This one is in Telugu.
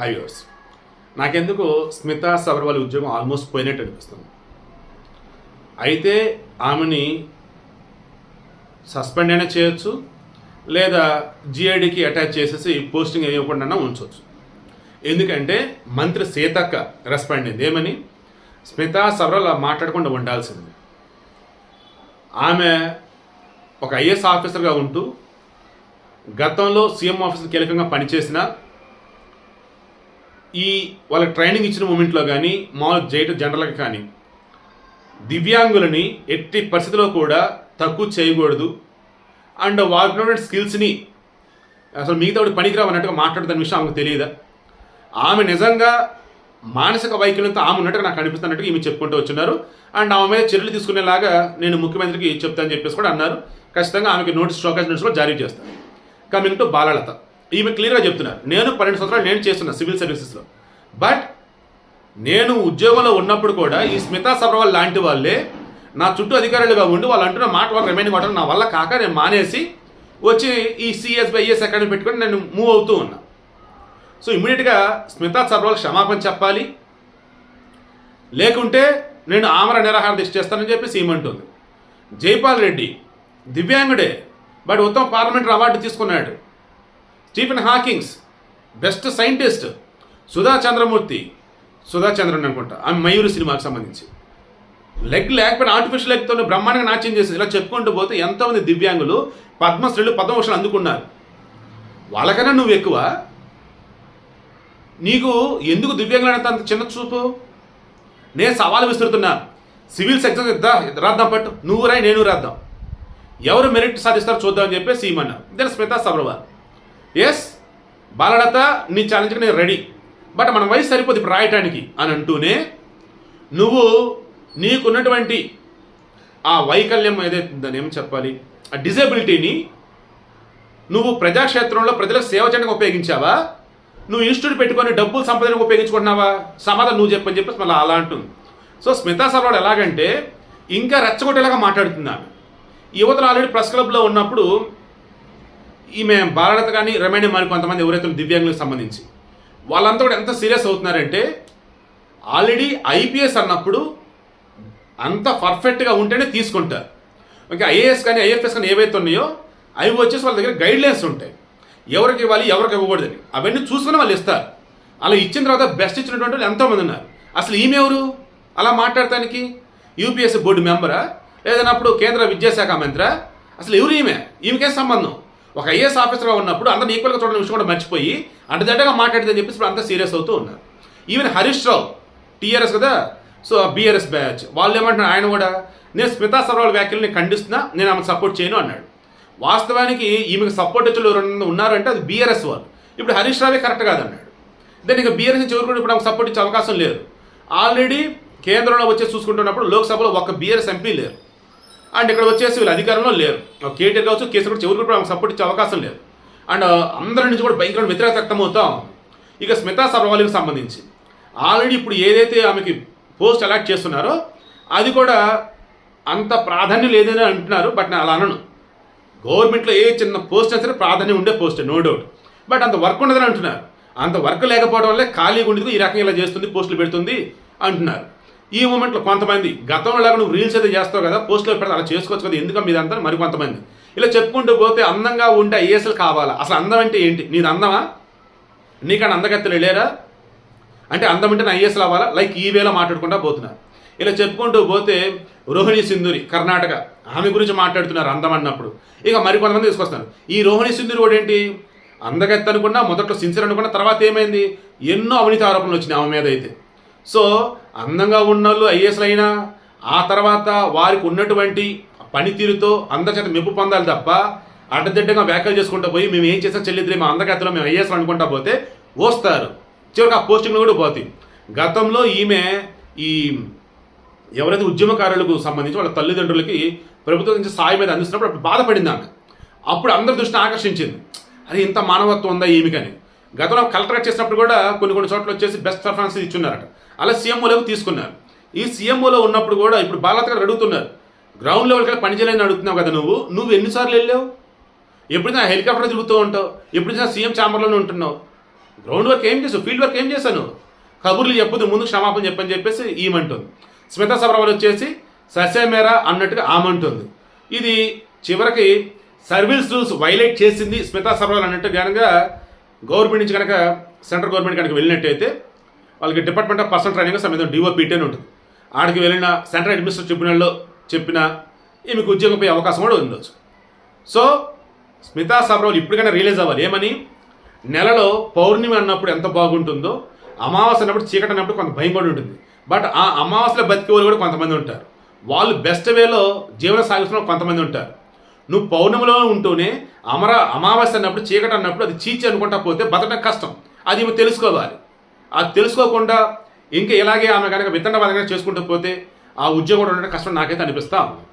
హైవేస్ నాకెందుకు స్మితా సబర్వాల్ ఉద్యోగం ఆల్మోస్ట్ పోయినట్టు అనిపిస్తుంది. అయితే ఆమెని సస్పెండ్ అయినా చేయొచ్చు లేదా జిఐడికి అటాచ్ చేసేసి పోస్టింగ్ ఇవ్వకుండా ఉంచవచ్చు ఎందుకంటే మంత్రి సీతక్క రెస్పాండ్ అయింది. ఏమని? స్మితా సబర్వాల్ మాట్లాడకుండా ఉండాల్సింది. ఆమె ఒక ఐఏఎస్ ఆఫీసర్గా ఉంటూ గతంలో సీఎం ఆఫీసర్ కీలకంగా పనిచేసిన ఈ వాళ్ళకి ట్రైనింగ్ ఇచ్చిన మూమెంట్లో కానీ మామూలు జైట జనరల్గా కానీ దివ్యాంగులని ఎట్టి పరిస్థితిలో కూడా తక్కువ చేయకూడదు. అండ్ వాళ్ళకి స్కిల్స్ని అసలు మిగతా వాడి పనికిరావు అన్నట్టుగా మాట్లాడుతున్న విషయం ఆమెకు తెలియదా? ఆమె నిజంగా మానసిక వైకల్యంతో ఆమె ఉన్నట్టుగా నాకు అనిపిస్తున్నట్టుగా ఈమె చెప్పుకుంటూ వచ్చినారు. అండ్ ఆమె మీద చర్యలు తీసుకునేలాగా నేను ముఖ్యమంత్రికి చెప్తానని చెప్పేసి కూడా అన్నారు. ఖచ్చితంగా ఆమెకి నోటీస్ షోకాజ్ నోటీస్ కూడా జారీ చేస్తాను. Coming to Balalatha. ఈమె క్లియర్గా చెప్తున్నారు. నేను పన్నెండు సంవత్సరాలు నేను చేస్తున్నా సివిల్ సర్వీసెస్లో. బట్ నేను ఉద్యోగంలో ఉన్నప్పుడు కూడా ఈ స్మితా సబ్రవాల్ లాంటి వాళ్ళే నా చుట్టూ అధికారులుగా ఉండి వాళ్ళు అంటున్న మాట వాళ్ళు రిమైండ్ కావడం నా వల్ల కాక నేను మానేసి వచ్చి ఈ సిఎస్ ఐఎస్ అకాడమీ పెట్టుకొని నేను మూవ్ అవుతూ ఉన్నా. సో ఇమీడియట్గా స్మితా సబ్రవాల్ క్షమాపణ చెప్పాలి. లేకుంటే నేను ఆమర నిరాహార దీక్ష చేస్తానని చెప్పి సీమంటుంది జైపాల్ రెడ్డి దివ్యాంగుడే బట్ ఉత్తమ పార్లమెంటరీ అవార్డు తీసుకున్నాడు. Stephen Hawkings best scientist Sudha Chandramurthy. Sudha Chandran అనుకుంటా. ఆమె మయూరి సినిమాకి సంబంధించి. లెగ్ లేకపోయినా ఆర్టిఫిషియల్ లెగ్తో బ్రహ్మాండంగా నాట్యం చేసింది ఇలా చెప్పుకుంటూ పోతే ఎంతోమంది దివ్యాంగులు పద్మశ్రీలు పద్మభూషణలు అందుకున్నారు. వాళ్ళకన్నా నువ్వు ఎక్కువ. నీకు ఎందుకు దివ్యాంగులు అంటే అంత చిన్న చూపు? నేను సవాలు విసురుతున్నా. సివిల్స్ ఎగ్జామ్ ఇద్దా రాద్దాం పట్టు. నువ్వు రాయి నేను రాద్దాం. ఎవరు మెరిట్ సాధిస్తారో చూద్దామని చెప్పేసి ఈమన్నా దెన్ స్మితా సబర్వాల్. ఎస్ బాలలత నీ ఛాలెంజ్కి నేను రెడీ బట్ మన వయసు సరిపోదు ఇప్పుడు రాయటానికి. అని అంటూనే నువ్వు నీకున్నటువంటి ఆ వైకల్యం ఏదైతే దాన్ని ఏం చెప్పాలి? ఆ డిజేబిలిటీని నువ్వు ప్రజాక్షేత్రంలో ప్రజలకు సేవ చేయడానికి ఉపయోగించావా? నువ్వు ఇన్స్టిట్యూట్ పెట్టుకొని డబ్బులు సంపాదనకు ఉపయోగించుకుంటున్నావా? సమాధానం నువ్వు చెప్పని చెప్పేసి మళ్ళీ అలా అంటుంది. సో స్మితా సర్వాడ్ ఎలాగంటే ఇంకా రెచ్చగొట్టేలాగా మాట్లాడుతున్నాను యువతలు ఆల్రెడీ ప్రెస్ క్లబ్లో ఉన్నప్పుడు ఈమె భారత కానీ రమేణి మరి కొంతమంది ఎవరైతే దివ్యాంగులకు సంబంధించి వాళ్ళంతా కూడా ఎంత సీరియస్ అవుతున్నారంటే ఆల్రెడీ ఐపీఎస్ అన్నప్పుడు అంత పర్ఫెక్ట్గా ఉంటేనే తీసుకుంటారు. ఓకే ఐఏఎస్ కానీ ఐఎఫ్ఎస్ కానీ ఏవైతే ఉన్నాయో అవి వచ్చేసి వాళ్ళ దగ్గర గైడ్ లైన్స్ ఉంటాయి. ఎవరికి ఇవ్వాలి ఎవరికి ఇవ్వకూడదని. అవన్నీ చూసుకుని వాళ్ళు ఇస్తారు. అలా ఇచ్చిన తర్వాత బెస్ట్ ఇచ్చినటువంటి వాళ్ళు ఎంతోమంది ఉన్నారు. అసలు ఈమె ఎవరు? అలా మాట్లాడటానికి? యూపీఎస్సీ బోర్డు మెంబరా? లేదన్నప్పుడు కేంద్ర విద్యాశాఖ మంత్రా? అసలు ఎవరు ఈమె? ఈమెకే సంబంధం? ఒక ఐఏఎస్ ఆఫీసర్గా ఉన్నప్పుడు అందరిని ఈక్వల్గా చూడడం విషయం కూడా మర్చిపోయి అంటదడ్డగా మాట్లాడేదని చెప్పేసి ఇప్పుడు అంతా సీరియస్ అవుతూ ఉన్నారు. ఈవెన్ హరీష్ రావు టీఆర్ఎస్ కదా? సో బీఆర్ఎస్ బ్యాచ్ వాళ్ళు ఏమంటున్నారు ఆయన కూడా నేను స్మితా సర్వాల్ వ్యాఖ్యల్ని ఖండిస్తున్నా నేను ఆమె సపోర్ట్ చేయను అన్నాడు. వాస్తవానికి ఈమెకు సపోర్ట్ వచ్చే ఎవరైనా ఉన్నారంటే అది బీఆర్ఎస్ వాళ్ళు. ఇప్పుడు హరీష్ రావే కరెక్ట్ కాదన్నాడు. దాన్ని ఇక బీఆర్ఎస్ నుంచి ఎవరు ఇప్పుడు ఆమెకు సపోర్ట్ ఇచ్చే అవకాశం లేదు. ఆల్రెడీ కేంద్రంలో వచ్చి చూసుకుంటున్నప్పుడు లోక్సభలో ఒక బీఆర్ఎస్ ఎంపీ లేరు. అండ్ ఇక్కడ వచ్చేసి వీళ్ళు అధికారంలో లేరు. కేటీఆర్ కావచ్చు కేసీఆర్ కూడా ఎవరు కూడా సపోర్ట్ ఇచ్చే అవకాశం లేదు. అండ్ అందరి నుంచి కూడా భయంకరమైన వ్యతిరేకత వ్యక్తమవుతా. ఉంది. ఇక స్మితా సర్వాలికి సంబంధించి. ఆల్రెడీ ఇప్పుడు ఏదైతే ఆమెకి పోస్ట్ అలాట్ చేస్తున్నారో అది కూడా అంత ప్రాధాన్యం లేదని అంటున్నారు బట్ నేను అలా అనను. గవర్నమెంట్లో ఏ చిన్న పోస్ట్ అయినా సరే ప్రాధాన్యం ఉండే పోస్టే నో డౌట్ బట్ అంత వర్క్ ఉండదని అంటున్నారు. అంత వర్క్ లేకపోవడం వల్లే ఖాళీగా ఉండేది ఈ రకంగా ఇలా చేస్తుంది పోస్టులు పెడుతుంది అంటున్నారు. ఈ మూమెంట్లో కొంతమంది గతంలో లాగా నువ్వు రీల్స్ అయితే చేస్తావు కదా పోస్టులు పెడితే అలా చేసుకోవచ్చు కదా ఎందుకు మీద అంతా మరి కొంతమంది. ఇలా చెప్పుకుంటూ పోతే అందంగా ఉంటే ఐఏఎస్లు కావాలా? అసలు అందం అంటే ఏంటి? నీది అందమా? నీకన్నా అందగత్తెలు లేరా? అంటే అందం అంటే నా ఐఏఎస్లు అవ్వాలా? లైక్ ఈ వేలో మాట్లాడుకుంటా పోతున్నారు. ఇలా చెప్పుకుంటూ పోతే రోహిణి సింధూరి కర్ణాటక ఆమె గురించి మాట్లాడుతున్నారు అందం అన్నప్పుడు. ఇక మరి కొంతమంది తీసుకొస్తారు. ఈ రోహిణి సింధూరి కూడా ఏంటి? అందగత్త అనుకున్నా మొదట్లో సిన్సియర్ అనుకున్నా తర్వాత ఏమైంది? ఎన్నో అవినీతి ఆరోపణలు వచ్చినాయి ఆమె మీద అయితే. సో అందంగా ఉన్న వాళ్ళు ఐఏఎస్లు అయినా ఆ తర్వాత వారికి ఉన్నటువంటి పనితీరుతో అందరి చేత మెప్పు పొందాలి తప్ప అడ్డదిడ్డంగా వ్యాఖ్యలు చేసుకుంటూ పోయి మేము ఏం చేసినా చెల్లిద్దరి మా అందగత్తలో మేము ఐఏఎస్ అనుకుంటా పోతే వస్తారు చివరికి ఆ పోస్టింగ్లు కూడా పోతాయి గతంలో ఈమె ఈ ఎవరైతే ఉద్యమకారులకు సంబంధించి వాళ్ళ తల్లిదండ్రులకి ప్రభుత్వం నుంచి సాయం మీద అందిస్తున్నప్పుడు అప్పుడు బాధపడింది ఆమె. అప్పుడు అందరి దృష్టిని ఆకర్షించింది. అది ఇంత మానవత్వం ఉందా ఈమెకని? గతంలో కలెక్టర్ చేసినప్పుడు కూడా కొన్ని కొన్ని చోట్ల వచ్చేసి బెస్ట్ పర్ఫార్మెన్స్ ఇచ్చున్నారట అలా సీఎంఓలోకి తీసుకున్నారు. ఈ సీఎంఓలో ఉన్నప్పుడు కూడా ఇప్పుడు బాలత గారు అడుగుతున్నారు గ్రౌండ్ లెవెల్ వెళ్ళి పని చేయాలని అడుగుతున్నావు కదా నువ్వు? నువ్వు ఎన్నిసార్లు వెళ్ళావు? ఎప్పుడైనా హెలికాప్టర్ తిరుగుతూ ఉంటావు? ఎప్పుడైనా సీఎం ఛాంబర్లోనే ఉంటున్నావు? గ్రౌండ్ వర్క్ ఏం చేసావు? ఫీల్డ్ వర్క్ ఏం చేశాను? కబుర్లు చెప్పదు ముందు క్షమాపణ చెప్పని చెప్పేసి ఈమంటుంది. స్మితా సబరావల్ వచ్చేసి ససేమేరా అన్నట్టుగా ఆమంటుంది. ఇది చివరికి సర్వీస్ రూల్స్ వైలేట్ చేసింది స్మితా సబరావల్ అన్నట్టు కనుక గవర్నమెంట్ నుంచి కనుక సెంట్రల్ గవర్నమెంట్ కనుక వెళ్ళినట్టయితే వాళ్ళకి డిపార్ట్మెంట్ ఆఫ్ పర్సనల్ ట్రైనింగ్ సమేతం డిఓపిటీ అని ఉంటుంది. ఆడికి వెళ్ళిన సెంట్రల్ అడ్మినిస్ట్రేటివ్ ట్రిబ్యునల్లో చెప్పిన ఈమెకు ఉద్యోగం పోయే అవకాశం కూడా ఉండొచ్చు. సో స్మితా సబ్రావులు ఇప్పటికైనా రియలైజ్ అవ్వాలి. ఏమని? నెలలో పౌర్ణమి అన్నప్పుడు ఎంత బాగుంటుందో అమావాస్య అన్నప్పుడు చీకటి అన్నప్పుడు కొంత భయం కూడా ఉంటుంది. బట్ ఆ అమావాస్యలో బతికే వాళ్ళు కూడా కొంతమంది ఉంటారు. వాళ్ళు బెస్ట్ వేలో జీవన సాగిస్తున్న కొంతమంది ఉంటారు. నువ్వు పౌర్ణమిలో ఉంటూనే అమర అమావాస్య అన్నప్పుడు చీకటి అన్నప్పుడు అది చీచి అనుకుంటా పోతే బతకడం కష్టం. అది తెలుసుకోవాలి. అది తెలుసుకోకుండా ఇంకా ఇలాగే ఆమె కనుక విత్తన చేసుకుంటూ పోతే ఆ ఉద్యోగం ఉండడం కష్టం నాకైతే అనిపిస్తా ఉంది.